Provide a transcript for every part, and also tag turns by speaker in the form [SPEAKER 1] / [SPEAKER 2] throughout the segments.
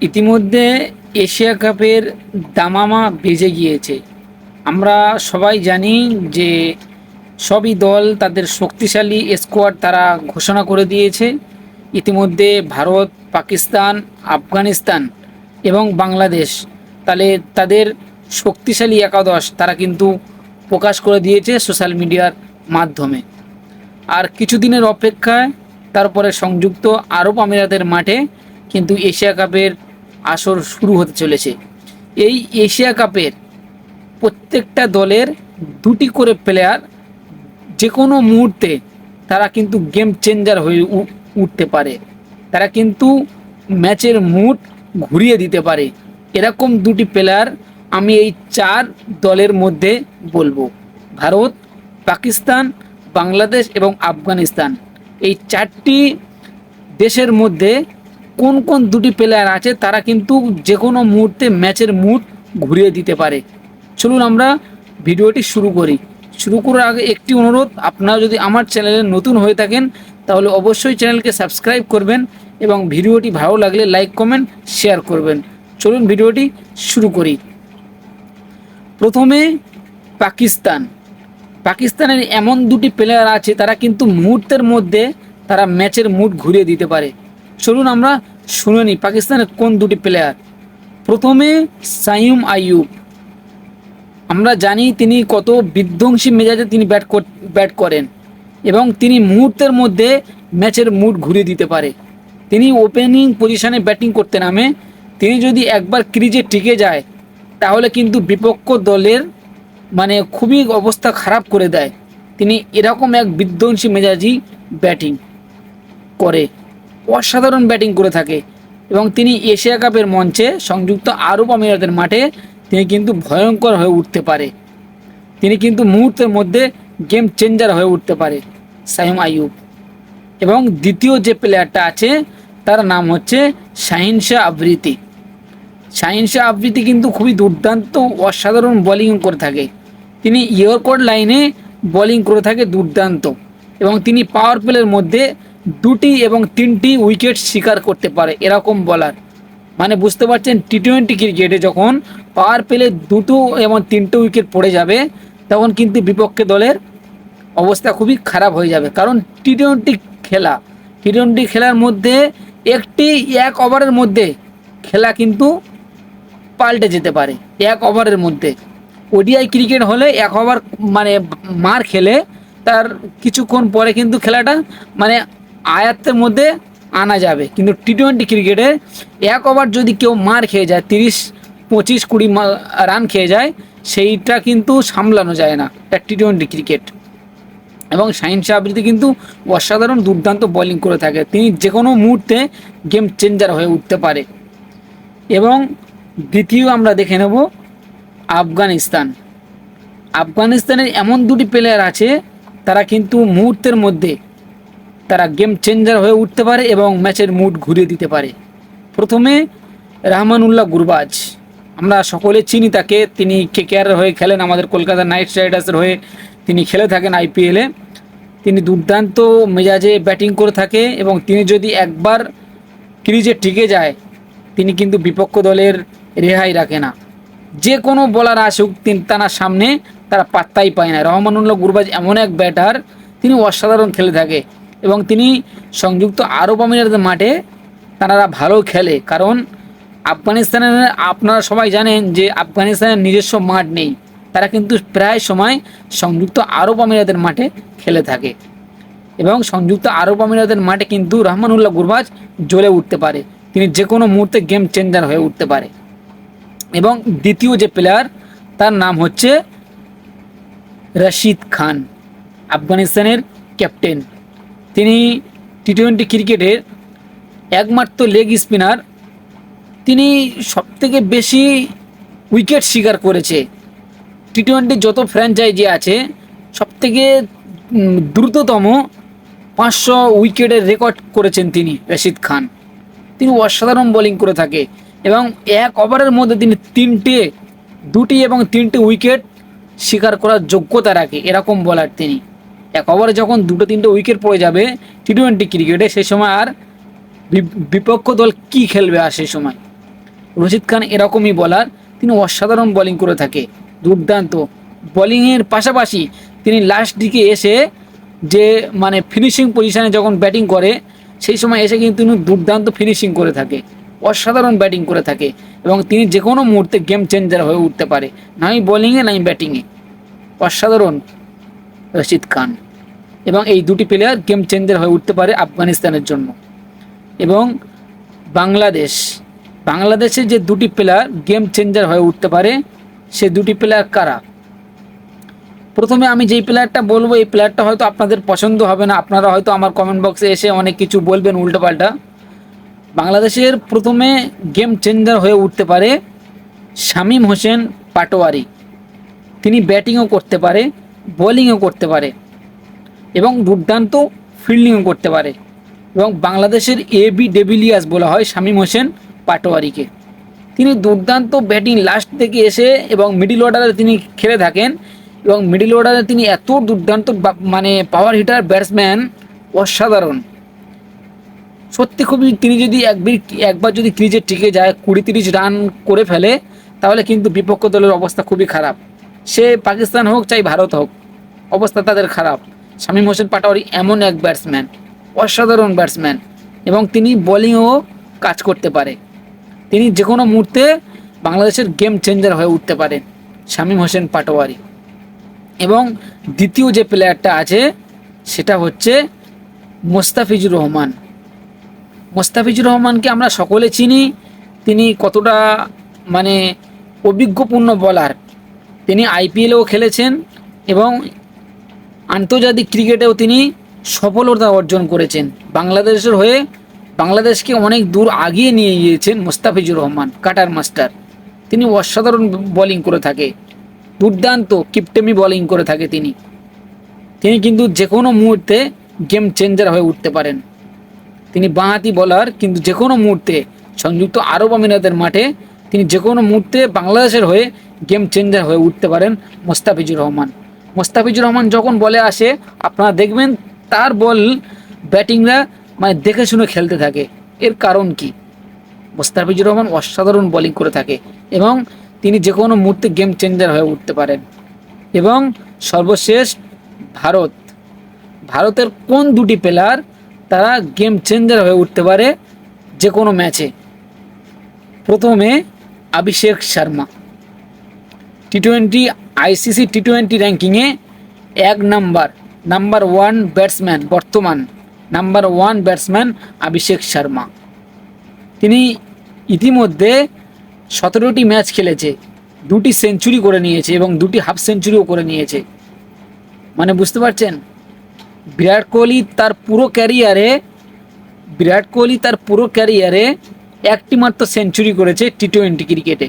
[SPEAKER 1] ইতিমধ্যে এশিয়া কাপের দামামা বেজে গিয়েছে। আমরা সবাই জানি যে সবই দল তাদের শক্তিশালী স্কোয়াড তারা ঘোষণা করে দিয়েছে। ইতিমধ্যে ভারত, পাকিস্তান, আফগানিস্তান এবং বাংলাদেশ তাহলে তাদের শক্তিশালী একাদশ তারা কিন্তু প্রকাশ করে দিয়েছে সোশ্যাল মিডিয়ার মাধ্যমে। আর কিছুদিনের অপেক্ষায় তারপরে সংযুক্ত আরব আমিরাতের মাঠে কিন্তু এশিয়া কাপের আসর শুরু হতে চলেছে। এই এশিয়া কাপের প্রত্যেকটা দলের দুটি করে প্লেয়ার যে কোনো মুহূর্তে তারা কিন্তু গেম চেঞ্জার হয়ে উঠতে পারে। তারা কিন্তু ম্যাচের মুড ঘুরিয়ে দিতে পারে। এরকম দুটি প্লেয়ার আমি এই চার দলের মধ্যে বলব। ভারত, পাকিস্তান, বাংলাদেশ এবং আফগানিস্তান। এই চারটি দেশের মধ্যে কোন কোন দুটি প্লেয়ার আছে, তারা কিন্তু যে কোনো মুহূর্তে ম্যাচের মুড ঘুরিয়ে দিতে পারে। চলুন আমরা ভিডিওটি শুরু করি। শুরু করার আগে একটি অনুরোধ, আপনারা যদি আমার চ্যানেলে নতুন হয়ে থাকেন, তাহলে অবশ্যই চ্যানেলকে সাবস্ক্রাইব করবেন এবং ভিডিওটি ভালো লাগলে লাইক কমেন্ট শেয়ার করবেন। চলুন ভিডিওটি শুরু করি। প্রথমে পাকিস্তান। পাকিস্তানের এমন দুটি প্লেয়ার আছে, তারা কিন্তু মুহূর্তের মধ্যে তারা ম্যাচের মুড ঘুরিয়ে দিতে পারে। চলুন আমরা শুনে নিই পাকিস্তানের কোন দুটি প্লেয়ার প্রথমে সাইম আইয়ুব। আমরা জানি তিনি কত বিধ্বংসী মেজাজে তিনি ব্যাট ব্যাট করেন এবং তিনি মুহূর্তের মধ্যে ম্যাচের মুড ঘুরিয়ে দিতে পারে। তিনি ওপেনিং পজিশনে ব্যাটিং করতে নামে। তিনি যদি একবার ক্রিজে টিকে যায়, তাহলে কিন্তু বিপক্ষ দলের মানে খুবই অবস্থা খারাপ করে দেয়। তিনি এরকম এক বিধ্বংসী মেজাজি ব্যাটিং করে। অসাধারণ ব্যাটিং করে থাকে এবং তিনি এশিয়া কাপের মঞ্চে সংযুক্ত আরব আমিরাতের মাঠে তিনি কিন্তু ভয়ঙ্কর হয়ে উঠতে পারে। তিনি কিন্তু মুহূর্তের মধ্যে গেম চেঞ্জার হয়ে উঠতে পারে সাইম আইয়ুব। এবং দ্বিতীয় যে প্লেয়ারটা আছে, তার নাম হচ্ছে শাহিন শাহ আবৃতি শাহিন শাহ আবৃতি কিন্তু খুবই দুর্দান্ত, অসাধারণ বোলিং করে থাকে। তিনি ইয়র্কর লাইনে বোলিং করে থাকে দুর্দান্ত। এবং তিনি পাওয়ার প্লের মধ্যে দুটি এবং তিনটি উইকেট শিকার করতে পারে, এরকম বলার মানে বুঝতে পারছেন টি টোয়েন্টি ক্রিকেটে যখন পাওয়ার পেলে দুটো এবং তিনটে উইকেট পড়ে যাবে, তখন কিন্তু বিপক্ষে দলের অবস্থা খুবই খারাপ হয়ে যাবে। কারণ টি টোয়েন্টি খেলা টি টোয়েন্টি খেলার মধ্যে একটি এক ওভারের মধ্যে খেলা কিন্তু পাল্টে যেতে পারে, এক ওভারের মধ্যে। ওডিআই ক্রিকেট হলে এক ওভার মানে মার খেলে তার কিছুক্ষণ পরে কিন্তু খেলাটা মানে আয়াত্তের মধ্যে আনা যাবে। কিন্তু টি টোয়েন্টি ক্রিকেটে এক ওভার যদি কেউ মার খেয়ে যায়, তিরিশ, পঁচিশ, কুড়ি রান খেয়ে যায়, সেইটা কিন্তু সামলানো যায় না এটা টি টোয়েন্টি ক্রিকেট। এবং শাহিন শাহ কিন্তু অসাধারণ দুর্দান্ত বোলিং করে থাকে। তিনি যে কোনো মুহূর্তে গেম চেঞ্জার হয়ে উঠতে পারে। এবং দ্বিতীয় আমরা দেখে নেব আফগানিস্তান। আফগানিস্তানের এমন দুটি প্লেয়ার আছে, তারা কিন্তু মুহূর্তের মধ্যে তারা গেম চেঞ্জার হয়ে উঠতে পারে এবং ম্যাচের মুড ঘুরিয়ে দিতে পারে। প্রথমে রহমানুল্লাহ গুরবাজ। আমরা সকলে চিনি তাকে। তিনি কেকেআরের হয়ে খেলেন, আমাদের কলকাতা নাইট রাইডার্সের হয়ে তিনি খেলে থাকেন আইপিএলে তিনি দুর্দান্ত মেজাজে ব্যাটিং করে থাকে এবং তিনি যদি একবার ক্রিজে টিকে যায়, তিনি কিন্তু বিপক্ষ দলের রেহাই রাখে না। যে কোনো বলার আসুক, তিন তানার সামনে তারা পাত্তাই পায় না। রহমানুল্লাহ গুরবাজ এমন এক ব্যাটার তিনি অসাধারণ খেলে থাকে। এবং তিনি সংযুক্ত আরব আমিরাতের মাঠে তারা ভালো খেলে। কারণ আফগানিস্তানের, আপনারা সবাই জানেন যে আফগানিস্তানের নিজস্ব মাঠ নেই। তারা কিন্তু প্রায় সময় সংযুক্ত আরব আমিরাতের মাঠে খেলে থাকে। এবং সংযুক্ত আরব আমিরাতের মাঠে কিন্তু রহমানুল্লাহ গুরবাজ জ্বলে উঠতে পারে। তিনি যে কোনো মুহূর্তে গেম চেঞ্জার হয়ে উঠতে পারে। এবং দ্বিতীয় যে প্লেয়ার তার নাম হচ্ছে রশিদ খান, আফগানিস্তানের ক্যাপ্টেন তিনি টি টোয়েন্টি ক্রিকেটের একমাত্র লেগ স্পিনার তিনি সবথেকে বেশি উইকেট শিকার করেছে। টি টোয়েন্টি যত ফ্র্যাঞ্চাইজি আছে, সবথেকে দ্রুততম পাঁচশো উইকেটের রেকর্ড করেছেন তিনি রশিদ খান। তিনি অসাধারণ বোলিং করে থাকে এবং এক ওভারের মধ্যে তিনি তিনটে, দুটি এবং তিনটে উইকেট শিকার করার যোগ্যতা রাখে, এরকম বলার তিনি। এক ওভারে যখন দুটো তিনটে উইকেট পড়ে যাবে টি টোয়েন্টি ক্রিকেটে সেই সময় আর বিপক্ষ দল কি খেলবে আর সেই সময়? রশিদ খান এরকমই বলার তিনি অসাধারণ বোলিং করে থাকে, দুর্দান্ত। বোলিংয়ের পাশাপাশি তিনি লাস্ট দিকে এসে যে মানে ফিনিশিং পজিশানে যখন ব্যাটিং করে, সেই সময় এসে কিন্তু তিনি দুর্দান্ত ফিনিশিং করে থাকে, অসাধারণ ব্যাটিং করে থাকে এবং তিনি যে কোনো মুহূর্তে গেম চেঞ্জার হয়ে উঠতে পারে নাই বোলিংয়ে নাই ব্যাটিংয়ে অসাধারণ। রশিদ খান। এবং এই দুটি প্লেয়ার গেম চেঞ্জার হয়ে উঠতে পারে আফগানিস্তানের জন্য। এবং বাংলাদেশ, বাংলাদেশের যে দুটি প্লেয়ার গেম চেঞ্জার হয়ে উঠতে পারে, সে দুটি প্লেয়ার কারা? প্রথমে আমি যেই প্লেয়ারটা বলব, এই প্লেয়ারটা হয়তো আপনাদের পছন্দ হবে না। আপনারা হয়তো আমার কমেন্ট বক্সে এসে অনেক কিছু বলবেন উল্টোপাল্টা। বাংলাদেশের প্রথমে গেম চেঞ্জার হয়ে উঠতে পারে শামীম হোসেন পাটোয়ারি। তিনি ব্যাটিংও করতে পারে। বোলিংও করতে পারে এবং দুর্দান্ত ফিল্ডিংও করতে পারে এবং বাংলাদেশের এ বি ডেভিলিয়াস বলা হয় শামীম হোসেন পাটোয়ারিকে। তিনি দুর্দান্ত ব্যাটিং লাস্ট থেকে এসে এবং মিডিল অর্ডারে তিনি খেলে থাকেন এবং মিডিল অর্ডারে তিনি এত দুর্দান্ত মানে পাওয়ার হিটার ব্যাটসম্যান অসাধারণ। সত্যি খুবই তিনি যদি একবার একবার যদি ক্রিজে টিকে যায়, কুড়ি তিরিশ রান করে ফেলে, তাহলে কিন্তু বিপক্ষ দলের অবস্থা খুবই খারাপ। সে পাকিস্তান হোক চাই ভারত হোক অবস্থা তাদের খারাপ। শামীম হোসেন পাটোয়ারি এমন এক ব্যাটসম্যান অসাধারণ ব্যাটসম্যান এবং তিনি বোলিংও কাজ করতে পারে। তিনি যে কোনো মুহূর্তে বাংলাদেশের গেম চেঞ্জার হয়ে উঠতে পারেন শামীম হোসেন পাটোয়ারি। এবং দ্বিতীয় যে প্লেয়ারটা আছে, সেটা হচ্ছে মোস্তাফিজুর রহমান। মোস্তাফিজুর রহমানকে আমরা সকলে চিনি। তিনি কতটা মানে অভিজ্ঞপূর্ণ বলার তিনি আইপিএলেও খেলেছেন এবং আন্তর্জাতিক ক্রিকেটেও তিনি সফলতা অর্জন করেছেন। বাংলাদেশের হয়ে বাংলাদেশকে অনেক দূর আগিয়ে নিয়ে গিয়েছেন মোস্তাফিজুর রহমান, কাটার মাস্টার। তিনি অসাধারণ বোলিং করে থাকে। দুর্দান্ত কিপটেমি বোলিং করে থাকে তিনি। তিনি কিন্তু যে কোনো মুহূর্তে গেম চেঞ্জার হয়ে উঠতে পারেন। তিনি বাঁহাতি বলার, কিন্তু যে কোনো মুহূর্তে সংযুক্ত আরব আমিরাতের মাঠে তিনি যে কোনো মুহূর্তে বাংলাদেশের হয়ে গেম চেঞ্জার হয়ে উঠতে পারেন মোস্তাফিজুর রহমান। মোস্তাফিজুর রহমান যখন বলে আসে, আপনারা দেখবেন তার বল ব্যাটিংরা মানে দেখে শুনে খেলতে থাকে। এর কারণ কি? মোস্তাফিজুর রহমান অসাধারণ বোলিং করে থাকে এবং তিনি যে কোনো মুহূর্তে গেম চেঞ্জার হয়ে উঠতে পারেন। এবং সর্বশেষ ভারত। ভারতের কোন দুটি প্লেয়ার তারা গেম চেঞ্জার হয়ে উঠতে পারে যে কোনো ম্যাচে প্রথমে Abhishek Sharma. T twenty ICC T twenty র্যাঙ্কিংয়ে এক নাম্বার নাম্বার ওয়ান ব্যাটসম্যান বর্তমান, number one batsman Abhishek Sharma. তিনি ইতিমধ্যে সতেরোটি ম্যাচ খেলেছে, দুটি সেঞ্চুরি করে নিয়েছে এবং দুটি হাফ সেঞ্চুরিও করে নিয়েছে। মানে বুঝতে পারছেন? বিরাট কোহলি তার পুরো ক্যারিয়ারে, বিরাট কোহলি তার পুরো ক্যারিয়ারে একটি মাত্র সেঞ্চুরি করেছে টি টোয়েন্টি ক্রিকেটে।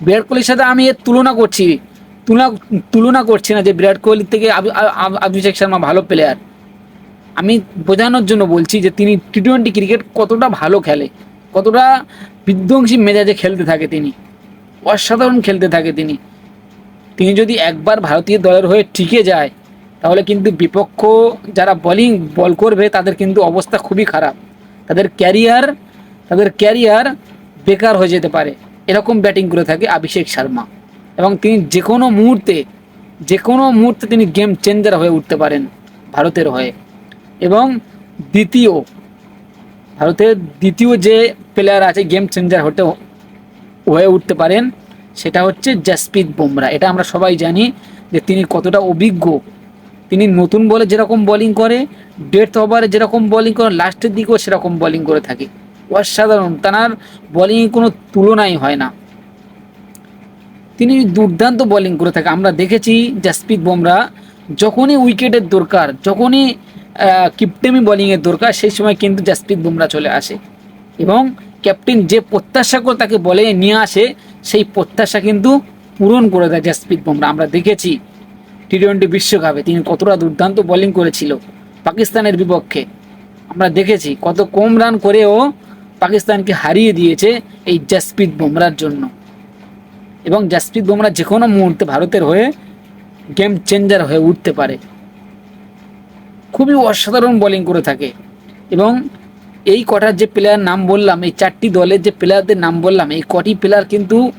[SPEAKER 1] বিরাট কোহলির সাথে আমি এর তুলনা করছি। তুলনা তুলনা করছি না যে বিরাট কোহলির থেকে অভিষেক শর্মা ভালো প্লেয়ার আমি বোঝানোর জন্য বলছি যে তিনি টি টোয়েন্টি ক্রিকেট কতটা ভালো খেলে, কতটা বিধ্বংসী মেজাজে খেলতে থাকে তিনি, অসাধারণ খেলতে থাকে তিনি। তিনি যদি একবার ভারতীয় দলের হয়ে টিকে যায়, তাহলে কিন্তু বিপক্ষ যারা বোলিং বল করবে, তাদের কিন্তু অবস্থা খুবই খারাপ। তাদের ক্যারিয়ার তাদের ক্যারিয়ার বেকার হয়ে যেতে পারে। এরকম ব্যাটিং করে থাকে অভিষেক শর্মা। এবং তিনি যে কোনো মুহূর্তে যে কোনো মুহূর্তে তিনি গেম চেঞ্জার হয়ে উঠতে পারেন ভারতের হয়ে। এবং দ্বিতীয়, ভারতের দ্বিতীয় যে প্লেয়ার আছে গেম চেঞ্জার হতে হয়ে উঠতে পারেন, সেটা হচ্ছে জাসপ্রীত বুমরা। এটা আমরা সবাই জানি যে তিনি কতটা অভিজ্ঞ। তিনি নতুন বলে যেরকম বোলিং করে ডেথ ওভারে যেরকম বোলিং করে লাস্টের দিকেও সেরকম বোলিং করে থাকে। অসাধারণ। তার বোলিংয়ে কোনো তুলনাই হয় না। তিনি দুর্দান্ত বোলিং করে থাকে আমরা দেখেছি জাসপ্রীত বুমরা যখনই উইকেটের দরকার, যখনই কিপটেমি বোলিংয়ের দরকার, সেই সময় কিন্তু জাসপ্রীত বুমরা চলে আসে। এবং ক্যাপ্টেন যে প্রত্যাশা করে তাকে বলে নিয়ে আসে, সেই প্রত্যাশা কিন্তু পূরণ করে দেয় জাসপ্রীত বুমরা। আমরা দেখেছি টি টোয়েন্টি বিশ্বকাপে তিনি কতটা দুর্দান্ত বোলিং করেছিল পাকিস্তানের বিপক্ষে। আমরা দেখেছি কত কম রান করেও পাকিস্তানকে হারিয়ে দিয়েছে এই জাসপ্রীত বুমরার জন্য। এবং জাসপ্রীত বুমরা যে কোনো মুহূর্তে ভারতের হয়ে গেম চেঞ্জার হয়ে উঠতে পারে। খুবই অসাধারণ বোলিং করে থাকে। এবং এই কটার যে প্লেয়ার নাম বললাম, এই চারটি দলের যে প্লেয়ারদের নাম বললাম, এই কটি প্লেয়ার কিন্তু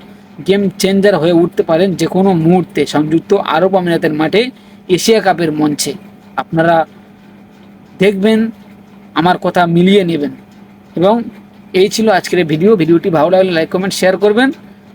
[SPEAKER 1] গেম চেঞ্জার হয়ে উঠতে পারেন যে কোনো মুহূর্তে সংযুক্ত আরব আমিরাতের মাঠে এশিয়া কাপের মঞ্চে। আপনারা দেখবেন, আমার কথা মিলিয়ে নেবেন। এবং এই ছিল আজকের ভিডিও ভিডিওটি ভালো লাগলে লাইক কমেন্ট শেয়ার করবেন।